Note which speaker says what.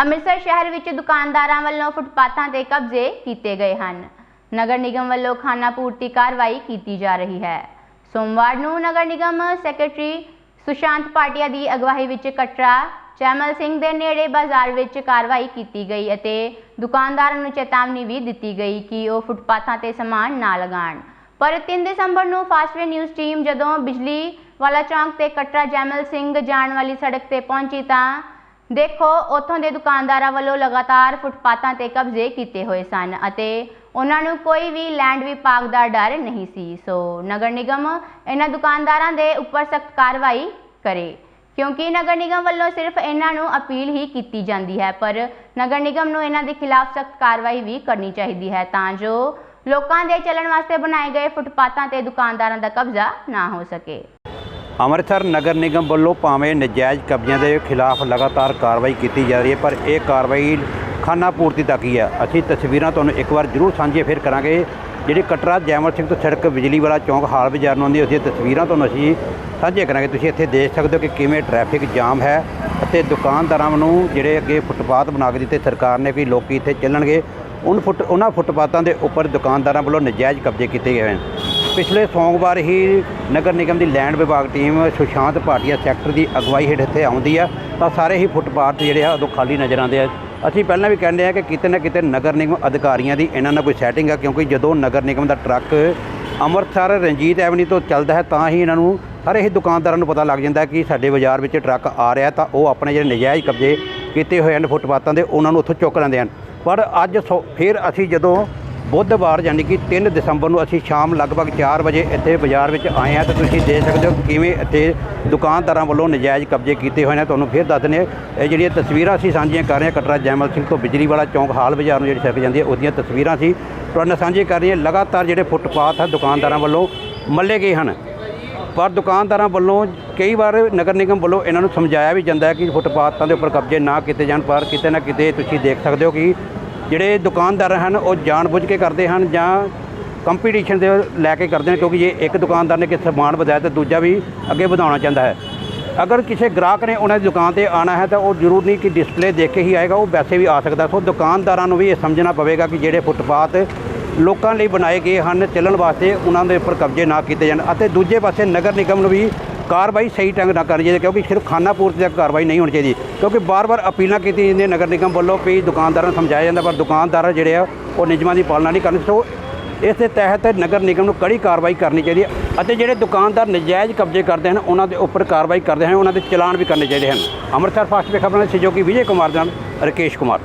Speaker 1: ਅੰਮ੍ਰਿਤਸਰ ਸ਼ਹਿਰ ਵਿੱਚ ਦੁਕਾਨਦਾਰਾਂ ਵੱਲੋਂ ਫੁੱਟਪਾਥਾਂ ਤੇ ਕਬਜ਼ੇ ਕੀਤੇ ਗਏ ਹਨ। ਨਗਰ ਨਿਗਮ ਵੱਲੋਂ ਖਾਨਾ ਪੂਰਤੀ ਕਾਰਵਾਈ ਕੀਤੀ ਜਾ ਰਹੀ ਹੈ। ਸੋਮਵਾਰ ਨੂੰ ਨਗਰ ਨਿਗਮ ਸੈਕਟਰੀ ਸੁਸ਼ਾਂਤ ਪਾਟਿਆ ਦੀ ਅਗਵਾਈ ਵਿੱਚ ਕਟਰਾ, ਚੈਮਲ ਸਿੰਘ ਦੇ ਨੇੜੇ ਬਾਜ਼ਾਰ ਵਿੱਚ ਕਾਰਵਾਈ ਕੀਤੀ ਗਈ ਅਤੇ ਦੁਕਾਨਦਾਰਾਂ ਨੂੰ ਚੇਤਾਵਨੀ ਵੀ ਦਿੱਤੀ ਗਈ ਕਿ ਉਹ ਫੁੱਟਪਾਥਾਂ ਤੇ ਸਮਾਨ ਨਾ ਲਗਾਉਣ। ਪਰ 3 ਦਸੰਬਰ ਨੂੰ ਫਾਸਟਵੇ ਨਿਊਜ਼ ਟੀਮ ਜਦੋਂ ਬਿਜਲੀ ਵਾਲਾ ਚੌਂਕ ਤੇ ਕਟਰਾ ਜੈਮਲ ਸਿੰਘ ਜਾਣ ਵਾਲੀ ਸੜਕ ਤੇ ਪਹੁੰਚੀ ਤਾਂ ਦੇਖੋ, ਉੱਥੋਂ ਦੇ ਦੁਕਾਨਦਾਰਾਂ ਵੱਲੋਂ ਲਗਾਤਾਰ ਫੁੱਟਪਾਥਾਂ ਤੇ ਕਬਜ਼ੇ ਕੀਤੇ ਹੋਏ ਸਨ ਅਤੇ ਉਹਨਾਂ ਨੂੰ ਕੋਈ ਵੀ ਲੈਂਡ ਵਿਭਾਗ ਦਾ ਡਰ ਨਹੀਂ ਸੀ। ਸੋ ਨਗਰ ਨਿਗਮ ਇਹਨਾਂ ਦੁਕਾਨਦਾਰਾਂ ਦੇ ਉੱਪਰ ਸਖਤ ਕਾਰਵਾਈ ਕਰੇ, ਕਿਉਂਕਿ ਨਗਰ ਨਿਗਮ ਵੱਲੋਂ ਸਿਰਫ ਇਹਨਾਂ ਨੂੰ ਅਪੀਲ ਹੀ ਕੀਤੀ ਜਾਂਦੀ ਹੈ, ਪਰ ਨਗਰ ਨਿਗਮ ਨੂੰ ਇਹਨਾਂ ਦੇ ਖਿਲਾਫ ਸਖਤ ਕਾਰਵਾਈ ਵੀ ਕਰਨੀ ਚਾਹੀਦੀ ਹੈ ਤਾਂ ਜੋ ਲੋਕਾਂ ਦੇ ਚੱਲਣ ਵਾਸਤੇ ਬਣਾਏ ਗਏ ਫੁੱਟਪਾਥਾਂ ਤੇ ਦੁਕਾਨਦਾਰਾਂ ਦਾ ਕਬਜ਼ਾ ਨਾ ਹੋ ਸਕੇ।
Speaker 2: ਅੰਮ੍ਰਿਤਸਰ ਨਗਰ ਨਿਗਮ ਵੱਲੋਂ ਭਾਵੇਂ ਨਜਾਇਜ਼ ਕਬਜ਼ਿਆਂ ਦੇ ਖਿਲਾਫ ਲਗਾਤਾਰ ਕਾਰਵਾਈ ਕੀਤੀ ਜਾ ਰਹੀ ਹੈ, ਪਰ ਇਹ ਕਾਰਵਾਈ ਖਾਨਾ ਪੂਰਤੀ ਤੱਕ ਹੀ ਹੈ। ਅਸੀਂ ਤਸਵੀਰਾਂ ਤੁਹਾਨੂੰ ਇੱਕ ਵਾਰ ਜ਼ਰੂਰ ਸਾਂਝੀਆਂ ਫਿਰ ਕਰਾਂਗੇ। ਜਿਹੜੀ ਕਟਰਾ ਜੈਮਲ ਸਿੰਘ ਤੋਂ ਸੜਕ ਬਿਜਲੀ ਵਾਲਾ ਚੌਂਕ ਹਾਲ ਬਾਜ਼ਾਰ ਨੂੰ ਆਉਂਦੀ ਦੀਆਂ ਤਸਵੀਰਾਂ ਤੁਹਾਨੂੰ ਅਸੀਂ ਸਾਂਝੀਆਂ ਕਰਾਂਗੇ। ਤੁਸੀਂ ਇੱਥੇ ਦੇਖ ਸਕਦੇ ਹੋ ਕਿ ਕਿਵੇਂ ਟ੍ਰੈਫਿਕ ਜਾਮ ਹੈ ਅਤੇ ਦੁਕਾਨਦਾਰਾਂ ਨੂੰ ਜਿਹੜੇ ਅੱਗੇ ਫੁੱਟਪਾਥ ਬਣਾ ਕੇ ਦਿੱਤੇ ਸਰਕਾਰ ਨੇ ਵੀ ਲੋਕੀ ਇੱਥੇ ਚੱਲਣਗੇ। ਉਨ ਫੁੱਟ ਉਹਨਾਂ ਫੁੱਟਪਾਥਾਂ ਦੇ ਉੱਪਰ ਦੁਕਾਨਦਾਰਾਂ ਵੱਲੋਂ ਨਜਾਇਜ਼ ਕਬਜ਼ੇ ਕੀਤੇ ਗਏ ਹਨ। ਪਿਛਲੇ ਸੋਮਵਾਰ ਹੀ ਨਗਰ ਨਿਗਮ ਦੀ ਲੈਂਡ ਵਿਭਾਗ ਟੀਮ ਸੁਸ਼ਾਂਤ ਭਾਟੀਆ ਸੈਕਟਰ ਦੀ ਅਗਵਾਈ ਹੇਠ ਇੱਥੇ ਆਉਂਦੀ ਆ, ਤਾਂ ਸਾਰੇ ਹੀ ਫੁੱਟਪਾਥ ਜਿਹੜੇ ਆ, ਉਦੋਂ ਖਾਲੀ ਨਜ਼ਰ ਆਉਂਦੇ ਆ। ਅਸੀਂ ਪਹਿਲਾਂ ਵੀ ਕਹਿੰਦੇ ਆ ਕਿ ਕਿਤੇ ਨਾ ਕਿਤੇ ਨਗਰ ਨਿਗਮ ਅਧਿਕਾਰੀਆਂ ਦੀ ਇਹਨਾਂ ਨਾਲ ਕੋਈ ਸੈਟਿੰਗ ਆ, ਕਿਉਂਕਿ ਜਦੋਂ ਨਗਰ ਨਿਗਮ ਦਾ ਟਰੱਕ ਅੰਮ੍ਰਿਤਸਰ ਰਣਜੀਤ ਐਵਨਿਊ ਤੋਂ ਚੱਲਦਾ ਹੈ, ਤਾਂ ਹੀ ਇਹਨਾਂ ਨੂੰ ਸਾਰੇ ਹੀ ਦੁਕਾਨਦਾਰਾਂ ਨੂੰ ਪਤਾ ਲੱਗ ਜਾਂਦਾ ਕਿ ਸਾਡੇ ਬਾਜ਼ਾਰ ਵਿੱਚ ਟਰੱਕ ਆ ਰਿਹਾ, ਤਾਂ ਉਹ ਆਪਣੇ ਜਿਹੜੇ ਨਜਾਇਜ਼ ਕਬਜ਼ੇ ਕੀਤੇ ਹੋਏ ਹਨ ਫੁੱਟਪਾਥਾਂ ਦੇ, ਉਹਨਾਂ ਨੂੰ ਉੱਥੋਂ ਚੁੱਕ ਲੈਂਦੇ ਹਨ। ਪਰ ਅੱਜ ਸੋ- ਫਿਰ ਅਸੀਂ ਜਦੋਂ ਬੁੱਧਵਾਰ ਯਾਨੀ ਕਿ 3 ਦਸੰਬਰ ਨੂੰ ਅਸੀਂ ਸ਼ਾਮ ਲਗਭਗ 4 ਵਜੇ ਇੱਥੇ ਬਾਜ਼ਾਰ ਵਿੱਚ ਆਏ ਹਾਂ ਤਾਂ ਤੁਸੀਂ ਦੇਖ ਸਕਦੇ ਹੋ ਕਿਵੇਂ ਇੱਥੇ ਦੁਕਾਨਦਾਰਾਂ ਵੱਲੋਂ ਨਜਾਇਜ਼ ਕਬਜ਼ੇ ਕੀਤੇ ਹੋਏ ਨੇ। ਤੁਹਾਨੂੰ ਫਿਰ ਦੱਸ ਦਿੰਦੇ ਹਾਂ, ਇਹ ਜਿਹੜੀਆਂ ਤਸਵੀਰਾਂ ਅਸੀਂ ਸਾਂਝੀਆਂ ਕਰ ਰਹੇ ਹਾਂ ਕਟਰਾ ਜੈਮਲ ਸਿੰਘ ਤੋਂ ਬਿਜਲੀ ਵਾਲਾ ਚੌਂਕ ਹਾਲ ਬਾਜ਼ਾਰ ਨੂੰ ਜਿਹੜੀ ਸੜਕ ਜਾਂਦੀ ਹੈ ਉਹਦੀਆਂ ਤਸਵੀਰਾਂ ਸੀ ਤੁਹਾਡੇ ਨਾਲ ਸਾਂਝੀਆਂ ਕਰ ਰਹੀਆਂ। ਲਗਾਤਾਰ ਜਿਹੜੇ ਫੁੱਟਪਾਥ ਆ ਦੁਕਾਨਦਾਰਾਂ ਵੱਲੋਂ ਮੱਲੇ ਗਏ ਹਨ। ਪਰ ਦੁਕਾਨਦਾਰਾਂ ਵੱਲੋਂ ਕਈ ਵਾਰ ਨਗਰ ਨਿਗਮ ਵੱਲੋਂ ਇਹਨਾਂ ਨੂੰ ਸਮਝਾਇਆ ਵੀ ਜਾਂਦਾ ਹੈ ਕਿ ਫੁੱਟਪਾਥਾਂ ਦੇ ਉੱਪਰ ਕਬਜ਼ੇ ਨਾ ਕੀਤੇ ਜਾਣ ਪਰ ਕਿਤੇ ਨਾ ਕਿਤੇ ਤੁਸੀਂ ਦੇਖ ਸਕਦੇ ਹੋ ਕਿ ਜਿਹੜੇ ਦੁਕਾਨਦਾਰ ਹਨ, ਉਹ ਜਾਣਬੁੱਝ ਕੇ ਕਰਦੇ ਹਨ ਜਾਂ ਕੰਪੀਟੀਸ਼ਨ ਦੇ ਲੈ ਕੇ ਕਰਦੇ ਨੇ ਕਿਉਂਕਿ ਜੇ ਇੱਕ ਦੁਕਾਨਦਾਰ ਨੇ ਕਿਸੇ ਸਮਾਨ ਵਧਾਇਆ ਤਾਂ ਦੂਜਾ ਵੀ ਅੱਗੇ ਵਧਾਉਣਾ ਚਾਹੁੰਦਾ ਹੈ। ਅਗਰ ਕਿਸੇ ਗ੍ਰਾਹਕ ਨੇ ਉਹਨਾਂ ਦੀ ਦੁਕਾਨ ਤੇ ਆਣਾ ਹੈ, ਤਾਂ ਉਹ ਜ਼ਰੂਰ ਨਹੀਂ ਕਿ ਡਿਸਪਲੇ ਦੇਖ ਕੇ ਹੀ ਆਏਗਾ, ਉਹ ਵੈਸੇ ਵੀ ਆ ਸਕਦਾ। ਸੋ ਦੁਕਾਨਦਾਰਾਂ ਨੂੰ ਵੀ ਇਹ ਸਮਝਣਾ ਪਵੇਗਾ ਕਿ ਜਿਹੜੇ ਫੁੱਟਪਾਥ ਲੋਕਾਂ ਲਈ ਬਣਾਏ ਗਏ ਹਨ, ਚੱਲਣ ਵਾਸਤੇ ਉਹਨਾਂ ਦੇ ਉੱਪਰ ਕਬਜ਼ੇ ਨਾ ਕੀਤੇ ਜਾਣ ਅਤੇ ਦੂਜੇ ਪਾਸੇ ਨਗਰ ਨਿਗਮ ਨੂੰ ਵੀ ਕਾਰਵਾਈ ਸਹੀ ਢੰਗ ਨਾਲ ਕਰਨੀ ਚਾਹੀਦੀ, ਕਿਉਂਕਿ ਸਿਰਫ ਖਾਨਾ ਪੂਰਤੀ ਤੱਕ ਕਾਰਵਾਈ ਨਹੀਂ ਹੋਣੀ ਚਾਹੀਦੀ, ਕਿਉਂਕਿ ਬਾਰ-ਬਾਰ ਅਪੀਲਾਂ ਕੀਤੀਆਂ ਜਾਂਦੀਆਂ ਨਗਰ ਨਿਗਮ ਵੱਲੋਂ ਵੀ ਦੁਕਾਨਦਾਰਾਂ ਨੂੰ ਸਮਝਾਇਆ ਜਾਂਦਾ, ਪਰ ਦੁਕਾਨਦਾਰ ਜਿਹੜੇ ਆ, ਉਹ ਨਿਯਮਾਂ ਦੀ ਪਾਲਣਾ ਨਹੀਂ ਕਰਦੇ ਸੋ ਇਸ ਦੇ ਤਹਿਤ ਨਗਰ ਨਿਗਮ ਨੂੰ ਕੜੀ ਕਾਰਵਾਈ ਕਰਨੀ ਚਾਹੀਦੀ ਹੈ, ਅਤੇ ਜਿਹੜੇ ਦੁਕਾਨਦਾਰ ਨਜਾਇਜ਼ ਕਬਜ਼ੇ ਕਰਦੇ ਹਨ, ਉਹਨਾਂ ਦੇ ਉੱਪਰ ਕਾਰਵਾਈ ਕਰਦੇ ਹਨ, ਉਹਨਾਂ ਦੇ ਚਲਾਨ ਵੀ ਕਰਨੇ ਚਾਹੀਦੇ ਹਨ। ਅੰਮ੍ਰਿਤਸਰ ਫਾਸਟ ਵੇ ਖਬਰਾਂ ਦੇ ਸਹਿਯੋਗੀ ਵਿਜੇ ਕੁਮਾਰ ਨਾਲ ਰਕੇਸ਼ ਕੁਮਾਰ।